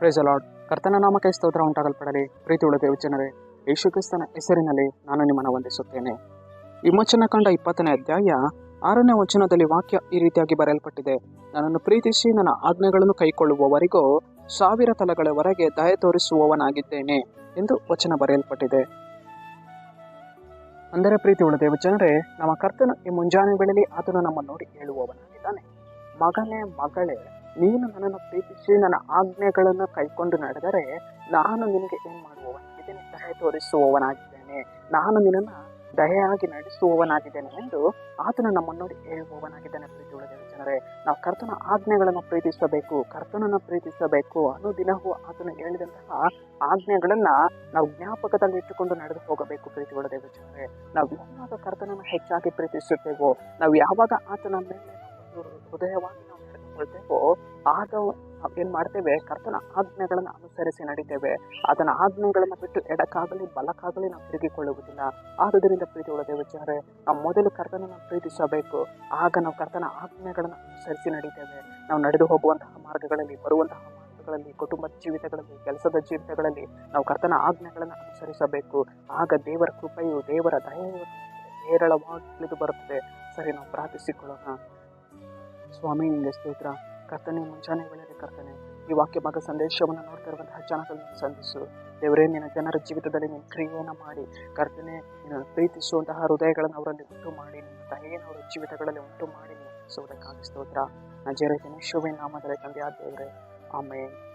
Price ಅಲಾಡ್ ಕರ್ತನ ನಾಮಕೈ ಸ್ತೋತ್ರ ಉಂಟಾಗಲ್ಪಡಲಿ. ಪ್ರೀತಿ ಉಳಿದ ಜನರೇ ಯೇಸು ಕ್ರಿಸ್ತನ ಹೆಸರಿನಲ್ಲಿ ನಾನು ನಿಮ್ಮನ್ನು ವಂದಿಸುತ್ತೇನೆ. ವಿಮೋಚನ ಕಂಡ ಇಪ್ಪತ್ತನೇ ಅಧ್ಯಾಯ ಆರನೇ ವಚನದಲ್ಲಿ ವಾಕ್ಯ ಈ ರೀತಿಯಾಗಿ ಬರೆಯಲ್ಪಟ್ಟಿದೆ. ನನ್ನನ್ನು ಪ್ರೀತಿಸಿ ನನ್ನ ಆಜ್ಞೆಗಳನ್ನು ಕೈಕೊಳ್ಳುವವರಿಗೂ ಸಾವಿರ ತಲಗಳವರೆಗೆ ದಯ ತೋರಿಸುವವನಾಗಿದ್ದೇನೆ ಎಂದು ವಚನ ಬರೆಯಲ್ಪಟ್ಟಿದೆ. ಅಂದರೆ ಪ್ರೀತಿ ಉಳಿದ ನಮ್ಮ ಕರ್ತನು ಈ ಮುಂಜಾನೆ ವೇಳೆಯಲ್ಲಿ ಆತನು ನಮ್ಮನ್ನು ನೋಡಿ ಹೇಳುವವನಾಗಿದ್ದಾನೆ ಮಗನೇ, ಮಗಳೇ ನೀನು ನನ್ನನ್ನು ಪ್ರೀತಿಸಿ ನನ್ನ ಆಜ್ಞೆಗಳನ್ನು ಕೈಕೊಂಡು ನಡೆದರೆ ನಾನು ನಿನಗೆ ಏನು ಮಾಡುವವನಾಗಿದ್ದೇನೆ? ಸಹಾಯ ತೋರಿಸುವವನಾಗಿದ್ದೇನೆ. ನಾನು ನಿನ್ನನ್ನು ದಯೆಯಾಗಿ ನಡೆಸುವವನಾಗಿದ್ದೇನೆ ಎಂದು ಆತನು ನಮ್ಮನ್ನು ನೋಡಿ ಹೇಳುವವನಾಗಿದ್ದಾನೆ ಪ್ರೀತಿ ನಾವು ಕರ್ತನ ಆಜ್ಞೆಗಳನ್ನು ಪ್ರೀತಿಸಬೇಕು. ಕರ್ತನನ್ನು ಪ್ರೀತಿಸಬೇಕು ಅನ್ನೋ ದಿನವೂ ಆತನು ಹೇಳಿದಂತಹ ಆಜ್ಞೆಗಳನ್ನ ನಾವು ಜ್ಞಾಪಕದಲ್ಲಿ ಇಟ್ಟುಕೊಂಡು ನಡೆದು ಹೋಗಬೇಕು ಪ್ರೀತಿ ಜನರೇ. ನಾವು ಯಾವಾಗ ಕರ್ತನನ್ನು ಹೆಚ್ಚಾಗಿ ಪ್ರೀತಿಸುತ್ತೇವೋ, ನಾವು ಯಾವಾಗ ಆತನ ಮೇಲೆ ಹೃದಯವಾಗಿ ನಾವು ನಡೆದುಕೊಳ್ತೇವೋ ಆಗ ನಾವು ಏನ್ ಮಾಡ್ತೇವೆ? ಕರ್ತನ ಆಜ್ಞೆಗಳನ್ನು ಅನುಸರಿಸಿ ನಡಿತೇವೆ. ಅದನ್ನ ಆಜ್ಞೆಗಳನ್ನು ಬಿಟ್ಟು ಎಡಕ್ಕಾಗಲಿ, ಬಲಕ್ಕಾಗಲಿ ನಾವು ತಿರುಗಿಕೊಳ್ಳುವುದಿಲ್ಲ. ಆದುದರಿಂದ ಪ್ರೀತಿ ಉಳಿದ ವಿಚಾರ ನಾವು ಮೊದಲು ಕರ್ತನನ್ನು ಪ್ರೀತಿಸಬೇಕು. ಆಗ ನಾವು ಕರ್ತನ ಆಜ್ಞೆಗಳನ್ನು ಅನುಸರಿಸಿ ನಡಿತೇವೆ. ನಾವು ನಡೆದು ಹೋಗುವಂತಹ ಮಾರ್ಗಗಳಲ್ಲಿ, ಬರುವಂತಹ ಮಾರ್ಗಗಳಲ್ಲಿ ಕುಟುಂಬದ ಜೀವಿತಗಳಲ್ಲಿ, ಕೆಲಸದ ಜೀವಿತಗಳಲ್ಲಿ ನಾವು ಕರ್ತನ ಆಜ್ಞೆಗಳನ್ನು ಅನುಸರಿಸಬೇಕು. ಆಗ ದೇವರ ಕೃಪೆಯು, ದೇವರ ದಯೆಯು ಹೇರಳವಾಗಿ ತಿಳಿದು ಬರುತ್ತದೆ. ಸರಿ, ನಾವು ಪ್ರಾರ್ಥಿಸಿಕೊಳ್ಳೋಣ. ಸ್ವಾಮಿ ನಿಮಗೆ ಸ್ತೋತ್ರ. ಕರ್ತನೆ, ಮುಂಜಾನೆ ವೇಳೆಯಲ್ಲಿ ಕರ್ತನೆ. ಈ ವಾಕ್ಯ ಭಾಗ ಸಂದೇಶವನ್ನು ನೋಡ್ತಾ ಇರುವಂತಹ ಜನಗಳನ್ನು ಸಂಧಿಸು. ದೇವರೇ, ನಿನ್ನ ಜನರ ಜೀವಿತದಲ್ಲಿ ನಿನ್ನ ಕ್ರಿಯೆಯನ್ನು ಮಾಡಿ. ಕರ್ತನೆ ನಿನ್ನ ಪ್ರೀತಿಸುವಂತಹ ಹೃದಯಗಳನ್ನು ಅವರಲ್ಲಿ ಉಂಟು ಮಾಡಿ. ನಿನ್ನ ದಯೆಯನ್ನು ಅವರ ಜೀವಿತಗಳಲ್ಲಿ ಉಂಟು ಮಾಡಿ ಸೋದಕ್ಕಾಗಿ ಸ್ತೋತ್ರ. ನಜರೇತಿನ ದಿನೇಶ್ವೇ ನಾಮದಲ್ಲಿ ತಂದೆಯಾದ ದೇವರೇ. ಆಮೇಲೆ